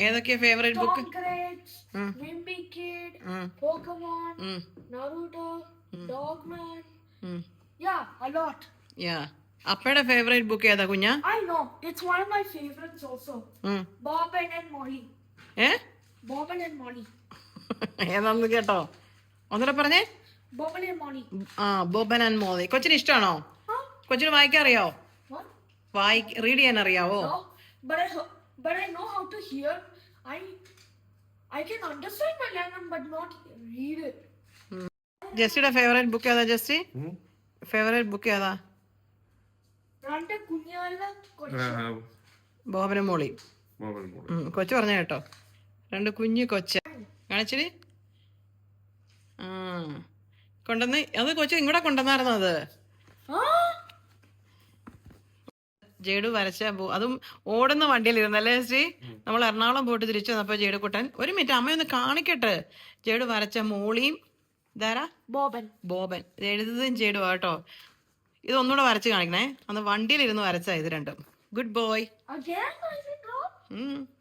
ഏതൊക്കെയാ favourite book അപ്പയുടെ favourite book ഏതാ കുഞ്ഞ? ഏതാന്ന് കേട്ടോ? ഒന്നുകൂടെ പറഞ്ഞേ. ആ ബോബൻ ആൻഡ് മോളി കൊച്ചിന് ഇഷ്ടമാണോ? കൊച്ചിന് വായിക്കാൻ അറിയാവോ വായി റീഡ് ചെയ്യാൻ അറിയാവോ But I know how to hear. I I can understand my language, but not read it. ജസ്റ്റിയുടെ ഫേവറേറ്റ് ബുക്ക് ഏതാ ജസ്റ്റി ഫേവറേറ്റ് ബുക്ക് ഏതാ? രണ്ട് കുഞ്ഞുങ്ങളുടെ ബോബനും മോളി. കൊച്ചു പറഞ്ഞ കേട്ടോ. രണ്ട് കുഞ്ഞു കൊച്ച. കാണിച്ചിരി? ആ. കൊണ്ടുവന്ന് അത് കൊച്ചു ഇങ്ങോട്ട് കൊണ്ടുവന്നായിരുന്നു അത് ജേഡു വരച്ച ബു- അതും ഓടുന്ന വണ്ടിയിൽ ഇരുന്നല്ലേ ശ്രീ? നമ്മൾ എറണാകുളം പോയിട്ട് തിരിച്ചു വന്നപ്പോ ജേഡു കുട്ടൻ ഒരു മിനിറ്റ് അമ്മയൊന്ന് കാണിക്കട്ടെ. ജേഡു വരച്ച മോളിയും ഇതാരാ? ബോബൻ. ബോബൻ. എഴുതുന്നതും ജേഡു കേട്ടോ. ഇത് ഒന്നുകൂടെ വരച്ച് കാണിക്കണേ. അന്ന് വണ്ടിയിലിരുന്ന് വരച്ച ഇത് രണ്ടും. Good boy. ഉം.